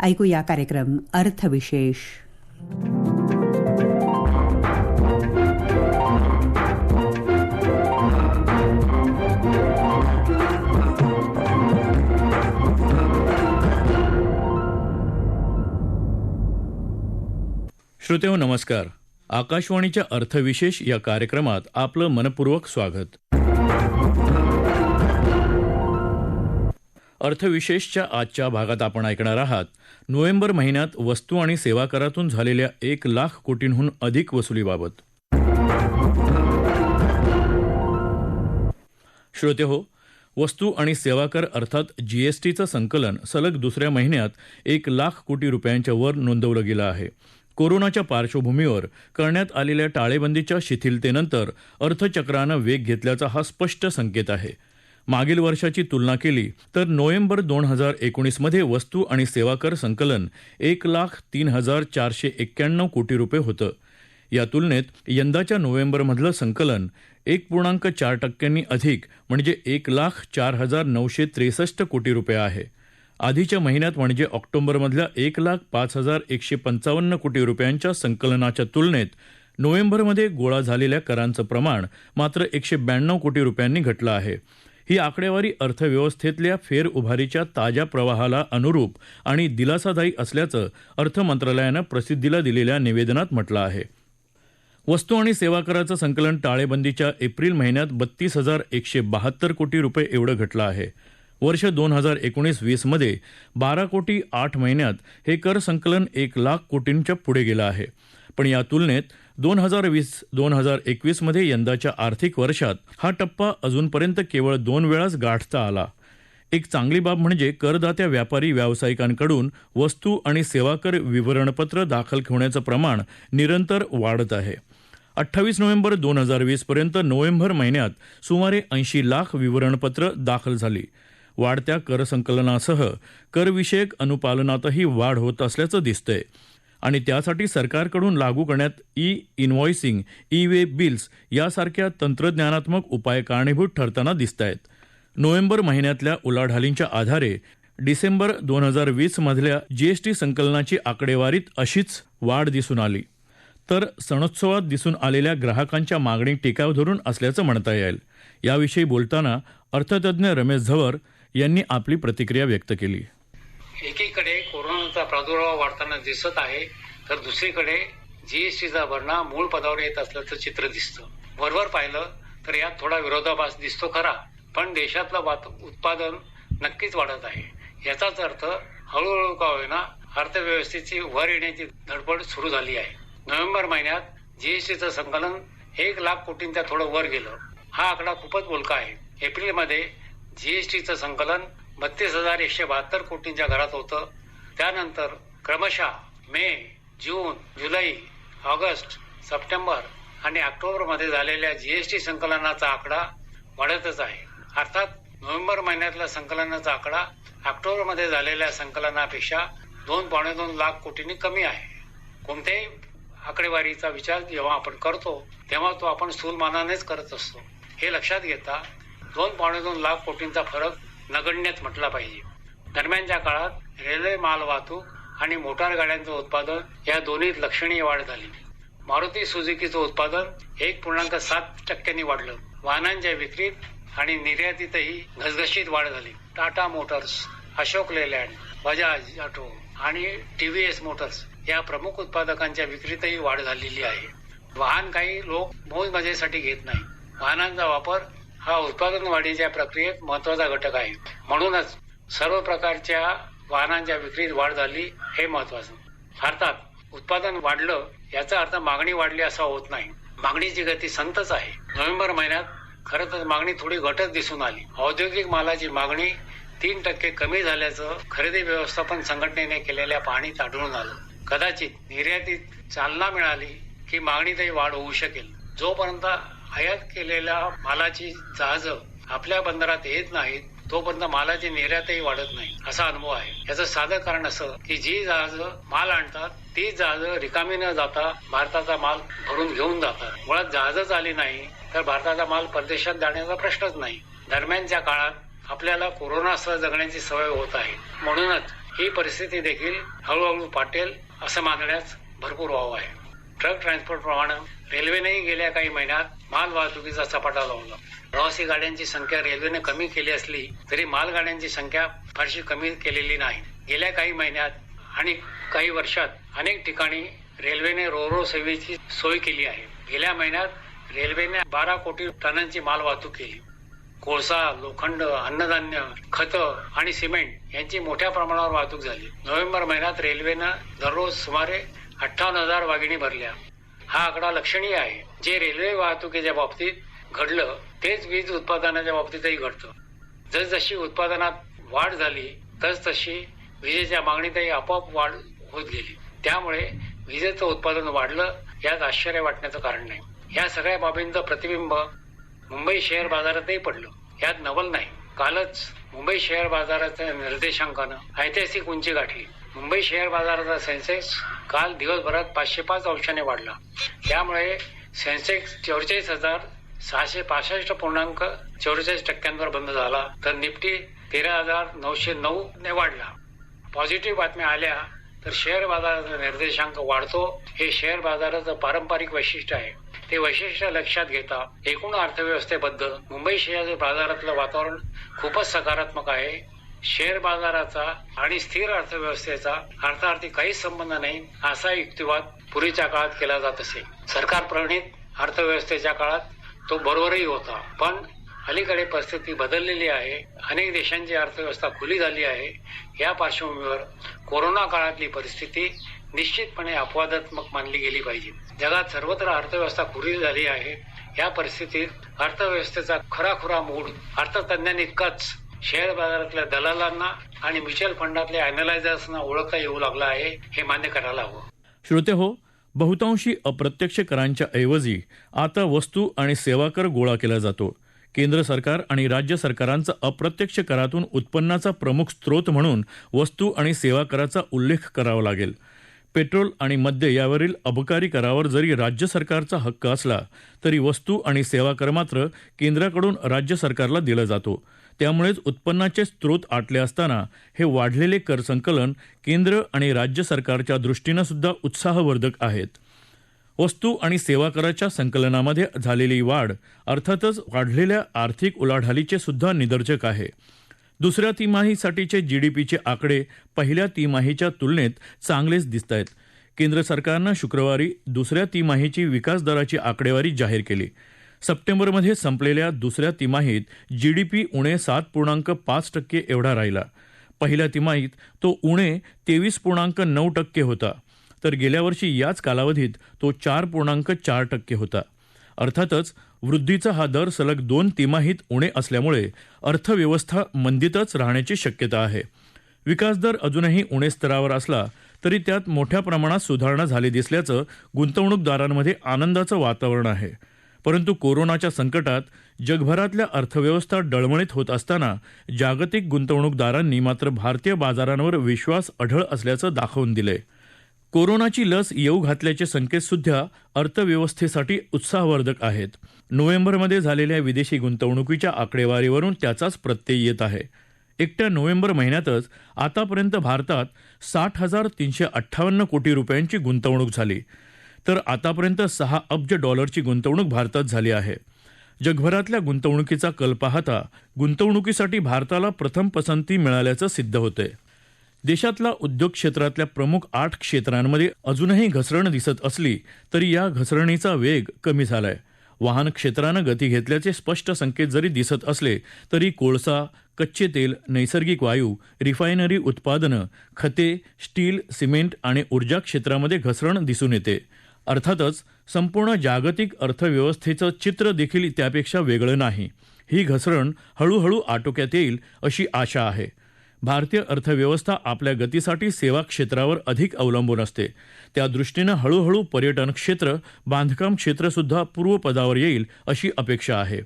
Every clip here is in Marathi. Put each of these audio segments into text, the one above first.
ऐकूया कार्यक्रम अर्थविशेष. श्रोतेव नमस्कार. आकाशवाणीच्या अर्थविशेष या कार्यक्रमात आपलं मनपूर्वक स्वागत. अर्थविशेषच्या आजच्या भागात आपण ऐकणार आहात. नोव्हेंबर महिन्यात वस्तू आणि सेवा करातून झालेल्या एक लाख कोटींहून अधिक वसुलीबाबत श्रोते हो वस्तू आणि सेवा कर अर्थात जीएसटीचं संकलन सलग दुसऱ्या महिन्यात एक लाख कोटी रुपयांच्या वर नोंदवलं गेलं आहे. कोरोनाच्या पार्श्वभूमीवर करण्यात आलेल्या टाळेबंदीच्या शिथिलतेनंतर अर्थचक्रानं वेग घेतल्याचा हा स्पष्ट संकेत आहे. मागील वर्षाची तुलना केली तर नोव्हेंबर दोन हजार एकोणीसमध्ये वस्तू आणि सेवा कर संकलन एक लाख तीन हजार चारशे एक्क्याण्णव कोटी रुपये होतं. या तुलनेत यंदाच्या नोव्हेंबरमधलं संकलन एक पूर्णांक चार टक्क्यांनी अधिक म्हणजे एक लाख चार हजार नऊशे त्रेसष्ट कोटी रुपये आहे. आधीच्या महिन्यात म्हणजे ऑक्टोबरमधल्या एक लाख पाच हजार एकशे पंचावन्न कोटी रुपयांच्या संकलनाच्या तुलनेत नोव्हेंबरमध्ये गोळा झालेल्या करांचं प्रमाण मात्र एकशे ब्याण्णव कोटी रुपयांनी घटलं आहे. ही आकडेवारी अर्थव्यवस्थेतल्या फेरउभारीच्या ताज्या प्रवाहाला अनुरूप आणि दिलासादायी असल्याचं अर्थमंत्रालयानं प्रसिद्धीला दिलेल्या निवेदनात म्हटलं आहे. वस्तू आणि सेवा कराचं संकलन टाळेबंदीच्या एप्रिल महिन्यात बत्तीस हजार एकशे बहात्तर कोटी रुपये एवढं घटलं आहे. वर्ष दोन हजार एकोणीस वीसमध्ये बारा कोटी आठ महिन्यात हे कर संकलन एक लाख कोटींच्या पुढे गेलं आहे. पण या तुलनेत दोन हजार वीस दोन हजार एकवीसमध्ये यंदाच्या आर्थिक वर्षात हा टप्पा अजूनपर्यंत केवळ दोन वेळाच गाठता आला. एक चांगली बाब म्हणजे करदात्या व्यापारी व्यावसायिकांकडून वस्तू आणि सेवा कर विवरणपत्र दाखल होण्याचं प्रमाण निरंतर वाढत आहे. अठ्ठावीस नोव्हेंबर दोन हजार वीसपर्यंत नोव्हेंबर महिन्यात सुमारे ऐंशी लाख विवरणपत्र दाखल झाली. वाढत्या कर संकलनासह करविषयक अनुपालनातही वाढ होत असल्याचं दिसतंय. आणि त्यासाठी सरकारकडून लागू करण्यात e invoicing e way bills यासारख्या तंत्रज्ञानात्मक उपाय कारणीभूत ठरताना दिसत आहेत नोव्हेंबर महिन्यातल्या उलाढालींच्या आधारे डिसेंबर दोन हजार वीसमधल्या जीएसटी संकलनाची आकडेवारीत अशीच वाढ दिसून आली. तर सणोत्सवात दिसून आलेल्या ग्राहकांच्या मागणी टिकाव धरून असल्याचं म्हणता येईल. याविषयी बोलताना अर्थतज्ज्ञ रमेश झवर यांनी आपली प्रतिक्रिया व्यक्त केली. कोरोनाचा प्रादुर्भाव वाढताना दिसत आहे तर दुसरीकडे जीएसटीचा भरणा मूळ पदावर येत असल्याचं चित्र दिसतं. वरवर पाहिलं तर यात थोडा विरोधाभास दिसतो खरा पण देशातलं वात उत्पादन नक्कीच वाढत आहे. याचाच अर्थ हळूहळू का होईना अर्थव्यवस्थेची वर येण्याची धडपड सुरू झाली आहे. नोव्हेंबर महिन्यात जीएसटीचं संकलन एक लाख कोटींच्या थोडं वर गेलं. हा आकडा खूपच बोलका आहे. एप्रिलमध्ये जीएसटीचं संकलन बत्तीस हजार एकशे बहात्तर कोटींच्या घरात होतं. त्यानंतर क्रमशः मे जून जुलै ऑगस्ट सप्टेंबर आणि ऑक्टोबरमध्ये झालेल्या जीएसटी संकलनाचा आकडा वाढतच आहे. अर्थात नोव्हेंबर महिन्यातल्या संकलनाचा आकडा ऑक्टोबरमध्ये झालेल्या संकलनापेक्षा दोन पावणे दोन लाख कोटींनी कमी आहे. कोणत्याही आकडेवारीचा विचार जेव्हा आपण करतो तेव्हा तो आपण स्थूलमानानेच करत असतो. हे लक्षात घेता दोन पावणे दोन लाख कोटींचा फरक नगण्यच म्हटला पाहिजे. दरम्यानच्या काळात रेल्वे माल वाहतूक आणि मोटार गाड्यांचं उत्पादन या दोन्हीत लक्षणीय वाढ झाली. मारुती सुझुकीचं उत्पादन एक पूर्णांक सात टक्क्यांनी वाढलं. वाहनांच्या विक्रीत आणि निर्यातीतही घसघशीत वाढ झाली. Tata Motors Ashok Leyland Bajaj auto आणि टीव्हीएस मोटर्स या प्रमुख उत्पादकांच्या विक्रीतही वाढ झालेली आहे. वाहन काही लोक मोज मजेसाठी घेत नाही. वाहनांचा वापर हा उत्पादन वाढीच्या प्रक्रियेत महत्त्वाचा घटक आहे. म्हणूनच सर्व प्रकारच्या वाहनांच्या विक्रीत वाढ झाली हे महत्वाचं. अर्थात उत्पादन वाढलं याचा अर्थ मागणी वाढली असा होत नाही. मागणीची गती संतच आहे. नोव्हेंबर महिन्यात खरं तर मागणी थोडी घटत दिसून आली. औद्योगिक मालाची मागणी तीन टक्के कमी झाल्याचं खरेदी व्यवस्थापन संघटनेने केलेल्या पाहणीत आढळून आलं. कदाचित निर्यातीत चालना मिळाली की मागणीतही वाढ होऊ शकेल. जोपर्यंत आयात केलेल्या मालाची जहाजं आपल्या बंदरात येत नाहीत तोपर्यंत मालाची निर्यातही वाढत नाही असा अनुभव आहे. याचं साधं कारण असं की जी जहाजं माल आणतात ती जहाजं रिकामी न जाता भारताचा माल भरून घेऊन जातात. मुळात जहाजच आली नाही तर भारताचा माल परदेशात जाण्याचा प्रश्नच नाही. दरम्यानच्या काळात आपल्याला कोरोनासह जगण्याची सवय होत आहे. म्हणूनच ही परिस्थिती देखील हळूहळू पाटेल असं मानण्यास भरपूर वाव आहे. ट्रक ट्रान्सपोर्ट प्रमाणे रेल्वेनेही गेल्या काही महिन्यात माल वाहतुकीचा सपाटा लावला. प्रवासी गाड्यांची संख्या रेल्वेने कमी केली असली तरी मालगाड्यांची संख्या फारशी कमी केलेली नाही. गेल्या काही महिन्यात आणि काही वर्षात अनेक ठिकाणी रेल्वेने रोरो सेवेची सोय केली आहे. गेल्या महिन्यात रेल्वेने बारा कोटी टनांची माल वाहतूक केली. कोळसा लोखंड अन्नधान्य खत आणि सिमेंट यांची मोठ्या प्रमाणावर वाहतूक झाली. नोव्हेंबर महिन्यात रेल्वेनं दररोज सुमारे अठ्ठावन्न हजार वागिणी भरल्या. हा आकडा लक्षणीय आहे. जे रेल्वे वाहतुकीच्या बाबतीत घडलं तेच वीज उत्पादनाच्या बाबतीतही घडतं. जसजशी उत्पादनात वाढ झाली तस तशी विजेच्या मागणीतही आपोआप वाढ होत गेली. त्यामुळे विजेचं उत्पादन वाढलं यात आश्चर्य वाटण्याचं कारण नाही. या सगळ्या बाबींचं प्रतिबिंब मुंबई शेअर बाजारातही पडलं. यात नवल नाही. कालच मुंबई शेअर बाजाराच्या निर्देशांकानं ऐतिहासिक उंची गाठली. मुंबई शेअर बाजाराचा सेन्सेक्स काल दिवसभरात पाचशे पाच अंशाने वाढला. त्यामुळे सेन्सेक्स चौवेचाळीस हजार सहाशे पासष्ट पूर्णांक चौवेचाळीस टक्क्यांवर बंद झाला तर निफ्टी तेरा हजार नऊशे नऊ ने वाढला. पॉझिटिव्ह बातम्या आल्या तर शेअर बाजाराचा निर्देशांक वाढतो. हे शेअर बाजाराचं पारंपरिक वैशिष्ट्य आहे. ते वैशिष्ट्य लक्षात घेता एकूण अर्थव्यवस्थेबद्दल मुंबई शेअर बाजारातलं वातावरण खूपच सकारात्मक आहे. शेअर बाजाराचा आणि स्थिर अर्थव्यवस्थेचा अर्थार्थी काहीच संबंध नाही असा युक्तिवाद पूर्वीच्या काळात केला जात असे. सरकार प्रणित अर्थव्यवस्थेच्या काळात तो बरोबरही होता. पण अलीकडे परिस्थिती बदललेली आहे. अनेक देशांची अर्थव्यवस्था खुली झाली आहे. या पार्श्वभूमीवर कोरोना काळातली परिस्थिती निश्चितपणे अपवादात्मक मानली गेली पाहिजे. जगात सर्वत्र अर्थव्यवस्था खुली झाली आहे. या परिस्थितीत अर्थव्यवस्थेचा खराखुरा मूड अर्थतज्ञांनी इतकाच शेअर बाजारातल्या दलालांना आणि म्युच्युअल फंडातल्या अॅनालायझर्सना ओळखता येऊ लागलं आहे हे मान्य करायला हवं. श्रोते हो बहुतांशी अप्रत्यक्ष करांच्या ऐवजी आता वस्तू आणि सेवा कर गोळा केला जातो. केंद्र सरकार आणि राज्य सरकारांचा अप्रत्यक्ष करातून उत्पन्नाचा प्रमुख स्रोत म्हणून वस्तू आणि सेवा कराचा उल्लेख करावा लागेल. पेट्रोल आणि मद्य यावरील अबकारी करावर जरी राज्य सरकारचा हक्क असला तरी वस्तू आणि सेवा कर मात्र केंद्राकडून राज्य सरकारला दिला जातो. त्यामुळेच उत्पन्नाचे स्रोत आटले असताना हे वाढलेले कर संकलन केंद्र आणि राज्य सरकारच्या दृष्टीनं सुद्धा उत्साहवर्धक आहेत. वस्तू आणि सेवा कराच्या संकलनामध्ये झालेली वाढ अर्थातच वाढलेल्या आर्थिक उलाढालीचे सुद्धा निदर्शक आहे. दुसऱ्या तिमाहीसाठीचे जीडीपीचे आकडे पहिल्या तिमाहीच्या तुलनेत चांगलेच दिसत आहेत केंद्र सरकारनं शुक्रवारी दुसऱ्या तिमाहीची विकास दराची आकडेवारी जाहीर केली. सप्टेंबरमध्ये संपलेल्या दुसऱ्या तिमाहीत जीडीपी उणे सात पूर्णांक पाच टक्के एवढा राहिला. पहिल्या तिमाहीत तो उणे तेवीस पूर्णांक नऊ टक्के होता. तर गेल्या वर्षी याच कालावधीत तो चार पूर्णांक चार टक्के होता. अर्थातच वृद्धीचा हा दर सलग दोन तिमाहीत उणे असल्यामुळे अर्थव्यवस्था मंदीतच राहण्याची शक्यता आहे. विकासदर अजूनही उणे स्तरावर असला तरी त्यात मोठ्या प्रमाणात सुधारणा झाली दिसल्याचं गुंतवणूकदारांमध्ये आनंदाचं वातावरण आहे. परंतु कोरोनाच्या संकटात जगभरातल्या अर्थव्यवस्था डळमळीत होत असताना जागतिक गुंतवणूकदारांनी मात्र भारतीय बाजारांवर विश्वास अढळ असल्याचं दाखवून दिलंय. कोरोनाची लस येऊ घातल्याचे संकेतसुद्धा अर्थव्यवस्थेसाठी उत्साहवर्धक आहेत. नोव्हेंबरमध्ये झालेल्या विदेशी गुंतवणुकीच्या आकडेवारीवरून त्याचाच प्रत्यय येत आहे. एकट्या नोव्हेंबर महिन्यातच आतापर्यंत भारतात साठ हजार तीनशे अठ्ठावन्न कोटी रुपयांची गुंतवणूक झाली. तर आतापर्यंत सहा अब्ज डॉलरची गुंतवणूक भारतात झाली आहे. जगभरातल्या गुंतवणुकीचा कल पाहता गुंतवणुकीसाठी भारताला प्रथम पसंती मिळाल्याचं सिद्ध होतंय देशातल्या उद्योग क्षेत्रातल्या प्रमुख आठ क्षेत्रांमध्ये अजूनही घसरण दिसत असली तरी या घसरणीचा वेग कमी झालाय. वाहन क्षेत्रानं गती घेतल्याचे स्पष्ट संकेत जरी दिसत असले तरी कोळसा कच्चे तेल नैसर्गिक वायू रिफायनरी उत्पादनं खते स्टील सिमेंट आणि ऊर्जा क्षेत्रामध्ये घसरण दिसून येते. अर्थातच संपूर्ण जागतिक अर्थव्यवस्थेचं चित्र देखील त्यापेक्षा वेगळं नाही. ही घसरण हळूहळू आटोक्यात येईल अशी आशा आहे. भारतीय अर्थव्यवस्था आपल्या गतीसाठी सेवा क्षेत्रावर अधिक अवलंबून असते. त्या दृष्टीनं हळूहळू पर्यटन क्षेत्र बांधकाम क्षेत्रसुद्धा पूर्वपदावर येईल अशी अपेक्षा आहे.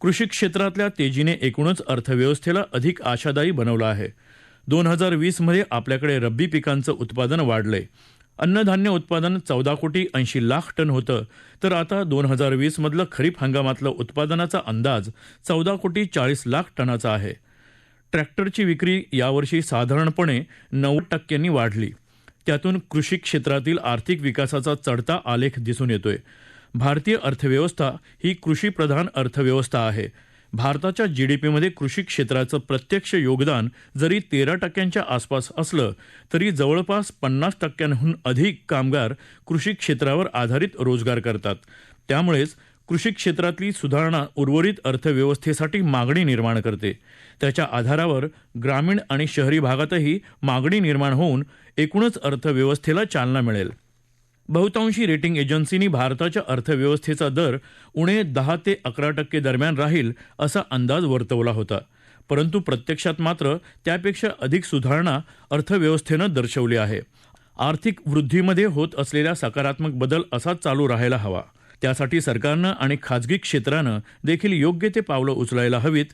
कृषी क्षेत्रातल्या तेजीने एकूणच अर्थव्यवस्थेला अधिक आशादायी बनवलं आहे. दोन हजार वीसमध्ये आपल्याकडे रब्बी पिकांचं उत्पादन वाढलंय. अन्नधान्य उत्पादन चौदा कोटी ऐंशी लाख टन होतं. तर आता दोन हजार वीसमधलं खरीप हंगामातलं उत्पादनाचा अंदाज चौदा कोटी चाळीस लाख टनाचा आहे. ट्रॅक्टरची विक्री यावर्षी साधारणपणे नव्वद टक्क्यांनी वाढली. त्यातून कृषी क्षेत्रातील आर्थिक विकासाचा चढता आलेख दिसून येतोय. भारतीय अर्थव्यवस्था ही कृषीप्रधान अर्थव्यवस्था आहे. भारताच्या जीडीपीमध्ये कृषी क्षेत्राचं प्रत्यक्ष योगदान जरी तेरा टक्क्यांच्या आसपास असलं तरी जवळपास पन्नास टक्क्यांहून अधिक कामगार कृषी क्षेत्रावर आधारित रोजगार करतात. त्यामुळेच कृषी क्षेत्रातली सुधारणा उर्वरित अर्थव्यवस्थेसाठी मागणी निर्माण करते. त्याच्या आधारावर ग्रामीण आणि शहरी भागातही मागणी निर्माण होऊन एकूणच अर्थव्यवस्थेला चालना मिळेल. बहुतांशी रेटिंग एजन्सींनी भारताच्या अर्थव्यवस्थेचा दर उणे दहा ते अकरा टक्के दरम्यान राहील असा अंदाज वर्तवला होता. परंतु प्रत्यक्षात मात्र त्यापेक्षा अधिक सुधारणा अर्थव्यवस्थेनं दर्शवली आहे. आर्थिक वृद्धीमध्ये होत असलेला सकारात्मक बदल असाच चालू राहायला हवा. त्यासाठी सरकारनं आणि खाजगी क्षेत्रानं देखील योग्य ते पावलं उचलायला हवीत.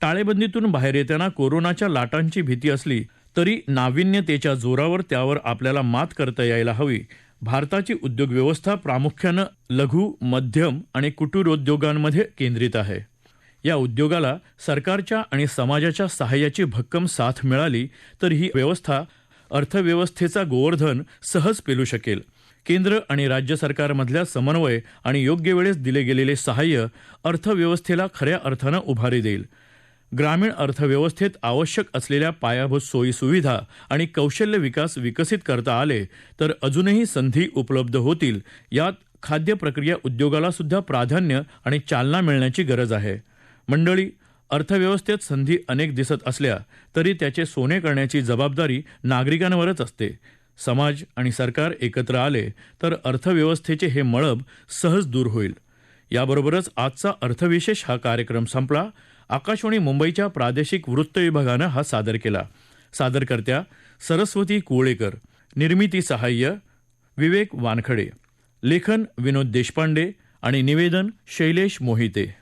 टाळेबंदीतून बाहेर येताना कोरोनाच्या लाटांची भीती असली तरी नाविन्यतेच्या जोरावर त्यावर आपल्याला मात करता यायला हवी भारताची उद्योगव्यवस्था प्रामुख्यानं लघु मध्यम आणि कुटीरोद्योगांमध्ये केंद्रित आहे. या उद्योगाला सरकारच्या आणि समाजाच्या सहाय्याची भक्कम साथ मिळाली तर ही व्यवस्था अर्थव्यवस्थेचा गोवर्धन सहज पेलू शकेल. केंद्र आणि राज्य सरकारमधल्या समन्वय आणि योग्य वेळेस दिले गेलेले सहाय्य अर्थव्यवस्थेला खऱ्या अर्थानं उभारी देईल. ग्रामीण अर्थव्यवस्थेत आवश्यक असलेल्या पायाभूत सोयीसुविधा आणि कौशल्य विकास विकसित करता आले तर अजूनही संधी उपलब्ध होतील. यात खाद्य प्रक्रिया उद्योगाला सुद्धा प्राधान्य आणि चालना मिळण्याची गरज आहे. मंडळी अर्थव्यवस्थेत संधी अनेक दिसत असल्या तरी त्याचे सोने करण्याची जबाबदारी नागरिकांवरच असते. समाज आणि सरकार एकत्र आले तर अर्थव्यवस्थेचे हे मळब सहज दूर होईल. याबरोबरच आजचा अर्थविशेष हा कार्यक्रम संपला. आकाशवाणी मुंबईच्या प्रादेशिक वृत्त विभागानं हा सादर केला. सादरकर्त्या सरस्वती कुवळेकर निर्मिती सहाय्य विवेक वानखडे लेखन विनोद देशपांडे आणि निवेदन शैलेश मोहिते.